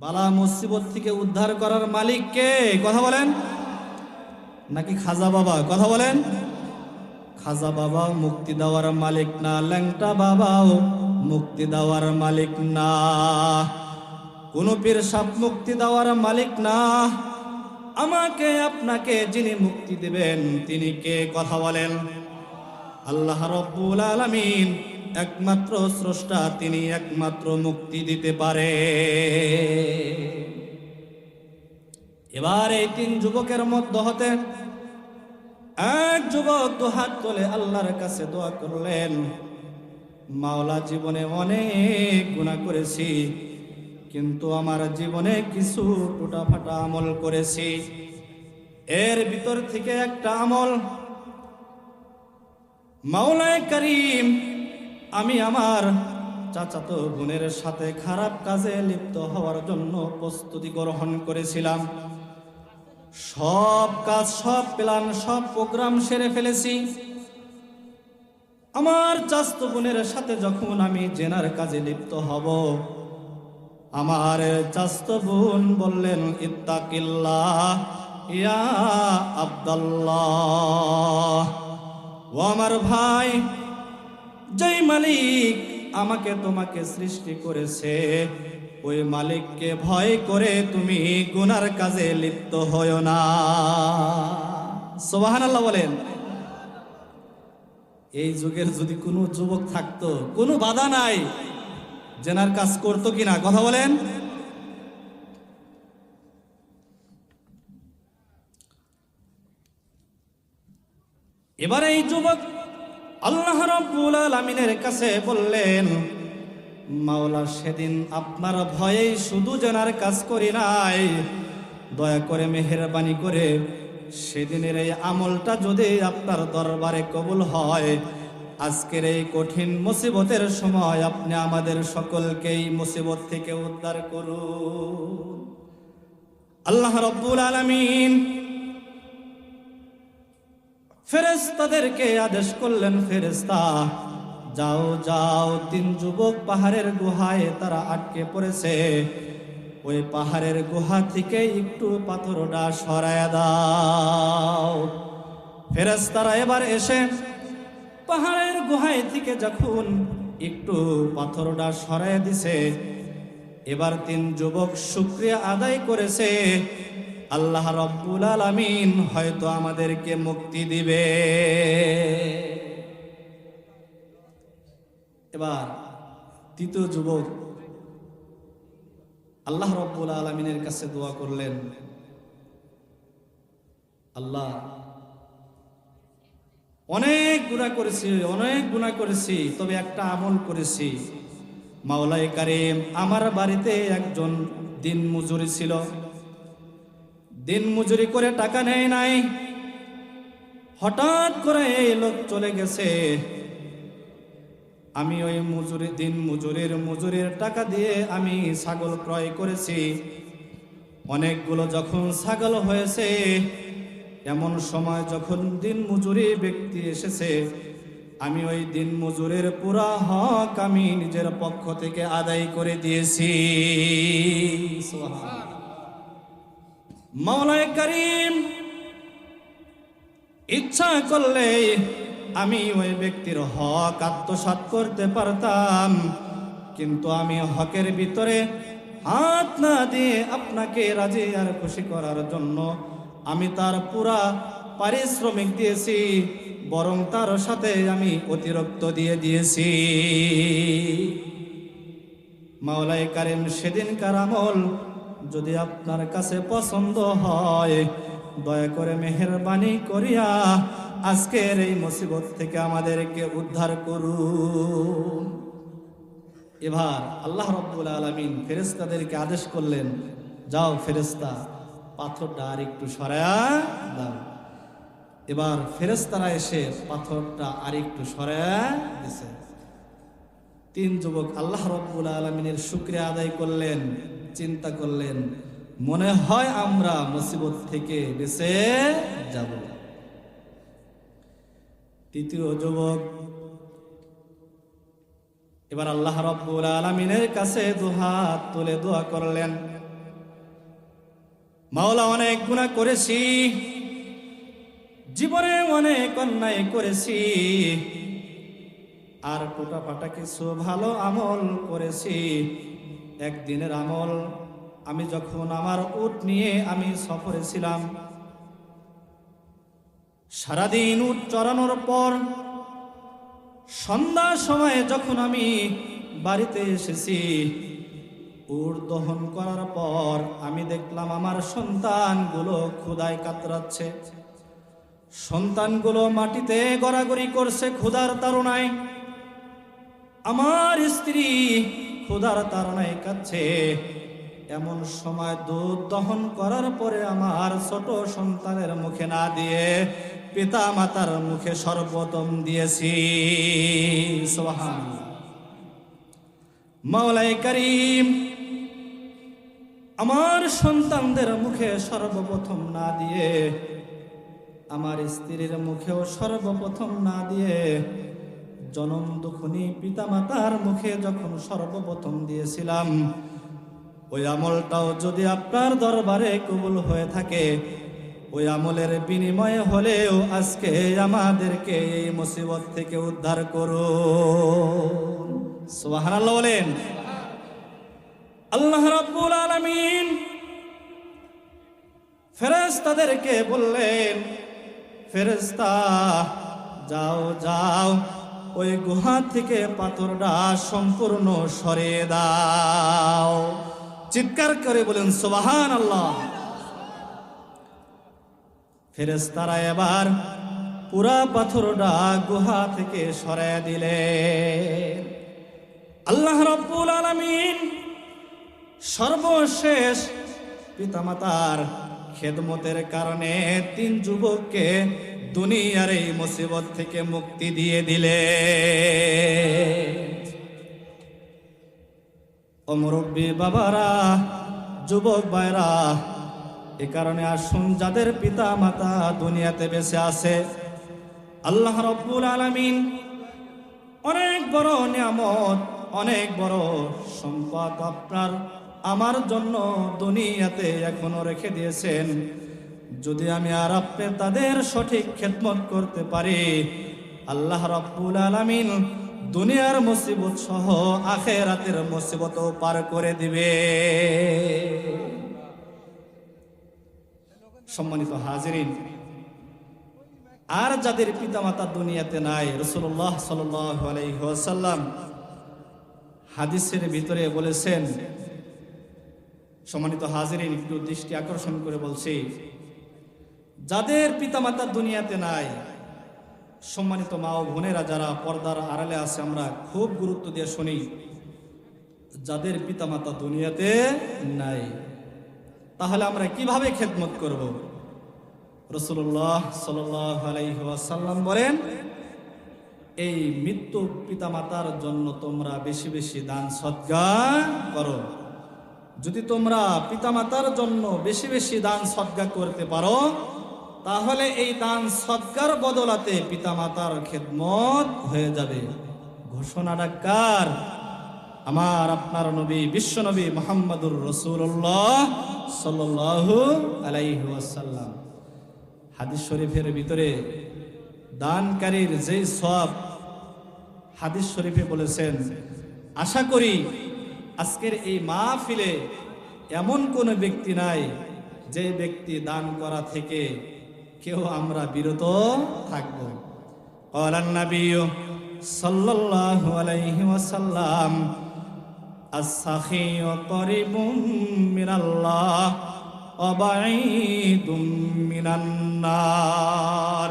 বালা মুসিবত থেকে উদ্ধার করার মালিক কে? কথা বলেন। নাকি খাজা বাবা? কথা বলেন। খাজা বাবা মুক্তি দেওয়ার মালিক না, ল্যাংটা বাবাও মুক্তি দেওয়ার মালিক না। কোন পীর সাপ মুক্তি দেওয়ার মালিক না। আমাকে, আপনাকে যিনি মুক্তি দেবেন, তিনি কে? কথা বলেন। আল্লাহ রব্বুল আলামিন একমাত্র স্রষ্টা, তিনি একমাত্র মুক্তি দিতে পারে। এবার এই তিন যুবকের মধ্য হতে এক যুবক দু হাত তোলে আল্লাহর কাছে দোয়া করলেন, মাওলা, জীবনে অনেক গুণা করেছি, কিন্তু আমার জীবনে কিছু টুটা ফাটা আমল করেছি। এর ভিতর থেকে একটা আমল মাওলায় করিম আমি আমার চাচাতো বোনের সাথে খারাপ কাজে লিপ্ত হওয়ার জন্য প্রস্তুতি গ্রহণ করেছিলাম। সব কাজ, সব প্ল্যান, সব প্রোগ্রাম সেরে ফেলেছি। আমার চাস্ত বোনের সাথে যখন আমি জেনার কাজে লিপ্ত হব, আমার চাস্ত বোন বললেন, ইত্তাকিল্লাহ, ইয়া আব্দাল্লাহ। ও আমার ভাই যেই মালিক আমাকে তোমাকে সৃষ্টি করেছে, ওই মালিককে ভয় করে তুমি গুনার কাজে লিপ্ত হয় না। সোবাহান আল্লাহ বলেন। এই যুগের যদি কোনো যুবক থাকতো, কোনো বাধা নাই, জেনার কাজ করতো কিনা, কথা বলেন। এবার এই যুবক আল্লাহ রব্বুল আলামিনের কাছে বললেন, মাওলা, সেদিন আপনার ভয়েই শুধু জেনার কাজ করি নাই। দয়া করে মেহেরবানি করে সেদিনের এই আমলটা যদি আপনার দরবারে কবুল হয়, আজকের এই কঠিন মুসিবতের সময় আপনি আমাদের সকলকেই মুসিবত থেকে উদ্ধার করুন। আল্লাহ রব্বুল আলামিন ফেরেস্তাদেরকে আদেশ করলেন ফেরেস্তা যাও যাও, তিন যুবক পাহাড়ের গুহায় তারা আটকে পড়েছে। ওই পাহাড়ের গুহা থেকে একটু পাথরটা সরায় দাও। ফেরেস্তারা এবার এসে পাহাড়ের গুহায় থেকে যখন একটু পাথরটা সরায় দিছে, এবার তিন যুবক শুক্রিয়া আদায় করেছে। আল্লাহ রব্বুল আলামিন হয়তো আমাদেরকে মুক্তি দিবে। এবার তৃতীয় যুবক, আল্লাহ রব্বুল আলমিনের কাছে দোয়া করলেন, আল্লাহ, অনেক গুণা করেছি, অনেক গুণা করেছি, তবে একটা আমল করেছি। মাওলাই কারিম, আমার বাড়িতে একজন দিন মজুরি ছিল। দিন মজুরি করে টাকা নেয় নাই। হঠাৎ করে এই লোক চলে গেছে। আমি ওই মজুরি, দিন মজুরির মজুরির টাকা দিয়ে আমি ছাগল ক্রয় করেছি। অনেকগুলো যখন ছাগল হয়েছে, এমন সময় যখন দিন মজুরি ব্যক্তি এসেছে, আমি ওই দিন মজুরের পুরা হক আমি নিজের পক্ষ থেকে আদায় করে দিয়েছি। মাওলায় করিম, ইচ্ছা করলে আমি ওই ব্যক্তির হক আত্মসাৎ করতে পারতাম। কিন্তু আমি হকের ভিতরে হাত না দিয়ে আপনাকে রাজি আর খুশি করার জন্য আমি তার পুরা পারিশ্রমিক দিয়েছি, বরং তার সাথে আমি অতিরিক্ত দিয়ে দিয়েছি। মাওলাই কারিম, সেদিনকার আমল যদি আপনার কাছে পছন্দ হয়, দয়া করে মেহরবানি করিয়া আজকের এই মুসিবত থেকে আমাদেরকে উদ্ধার করুন। এবার আল্লাহ রব্বুল আলমিন ফেরেস্তাদেরকে আদেশ করলেন, যাও ফেরেস্তা পাথরটা আর একটু সরায়া দাও। এবার ফেরেস্তারা এসে পাথরটা আর একটু সরায়া দিছে। তিন যুবক আল্লাহ রব্বুল আলমিনের শুক্রিয়া আদায় করলেন। চিন্তা করলেন, মনে হয় আমরা মুসিবত থেকে বেঁচে যাব। তৃতীয় যুবক, এবার আল্লাহ রব্বুল আলমিনের কাছে দুহাত তুলে দোয়া করলেন, মাওলা অনেক গুণা করেছি, জীবনে অনেক অন্যায় করেছি, আর টোটা পাটা কিছু ভালো আমল করেছি একদিনের আমল, আমি যখন আমার উট নিয়ে আমি সফরে ছিলাম, সারাদিন উট চড়ানোর পর, সন্ধ্যার সময়ে যখন আমি বাড়িতে এসেছি, উট দহন করার পর আমি দেখলাম আমার সন্তানগুলো ক্ষুদায় কাতরাচ্ছে। সন্তানগুলো মাটিতে গড়াগড়ি করছে, ক্ষুধার তাড়নায়। আমার স্ত্রী ক্ষুধার তাড়নায় কাচ্ছে এমন সময় দুধ দহন করার পরে আমার ছোট সন্তানের মুখে না দিয়ে পিতা মাতার মুখে সর্বপ্রথম দিয়েছি। মাওলাই করিম, আমার সন্তানদের মুখে সর্বপ্রথম না দিয়ে, আমার স্ত্রীর মুখেও সর্বপ্রথম না দিয়ে জনম দুখনি পিতামাতার মুখে যখন সর্বপ্রথম দিয়েছিলাম, ওই আমলটাও যদি আপনার দরবারে কবুল হয়ে থাকে, ওই আমলের বিনিময়ে হলেও আজকে আমাদেরকে এই মুসিবত থেকে উদ্ধার সুবহানাল্লাহ বলেন, আল্লাহ রাব্বুল আলামিন ফেরেশতাদেরকে বললেন, ফেরেশতা, যাও যাও। ওই গুহা থেকে পাথরটা সম্পূর্ণ সরিয়ে দাও। চিৎকার করে বলেন সোবাহান আল্লাহ ফেরেশতারা এবার পুরা পাথরটা গুহা থেকে সরায় দিলে। আল্লাহ রব্বুল আলামিন সর্বশেষ পিতামাতার খেদমতের কারণে তিন যুবককে দুনিয়ার এই মুসিবত থেকে মুক্তি দিয়ে দিলে। অমরব্বী বাবারা, যুবক ভাইরা, এ কারণে আসুন, যাদের পিতা মাতা দুনিয়াতে বেঁচে আছে, আল্লাহ রব্বুল আলামিন অনেক বড় নিয়ামত, অনেক বড় সম্পদ আপনার, আমার জন্য দুনিয়াতে এখনও রেখে দিয়েছেন। যদি আমি আর আপনি তাদের সঠিক খেদমত করতে পারি, আল্লাহ রাব্বুল আলামিন দুনিয়ার মুসিবত সহ আখেরাতের মুসিবতও পার করে দিবে। সম্মানিত হাজিরিন, আর যাদের পিতামাতা দুনিয়াতে নাই রসুল্লাহ সাল্লাম হাদিসের ভিতরে বলেছেন, সম্মানিত হাজিরিন, একটু দৃষ্টি আকর্ষণ করে বলছি যাদের পিতামাতা দুনিয়াতে নাই, সম্মানিত মা ও বোনেরা যারা পর্দার আড়ালে আছে, আমরা খুব গুরুত্ব দিয়ে শুনি, যাদের পিতামাতা দুনিয়াতে নাই, তাহলে আমরা কীভাবে খেদমত করব? রসুল্লাহ সাল্লাম বলেন, এই মৃত্যু পিতামাতার জন্য তোমরা বেশি বেশি দান সদ্গা করো। যদি তোমরা পিতামাতার জন্য বেশি বেশি দান সদ্গা করতে পারো তাহলে এই দান সৎকার বদলাতে পিতামাতার খেদমত হয়ে যাবে। ঘোষণাটা কার? আমার আপনার নবী, বিশ্ব নবী মোহাম্মদুর রসুল্লাহ সাল্লাল্লাহু আলাইহি ওয়াসাল্লাম। হাদিস শরীফের ভিতরে দানকারীর যেই সব হাদিস শরীফে বলেছেন, আশা করি আজকের এই মাহফিলে এমন কোন ব্যক্তি নাই যে ব্যক্তি দান করা থেকে কেউ আমরা বিরত থাকব। কলান্নাবী করিবুম মিনাল্লাহ অবাইদুম মিনান্নার।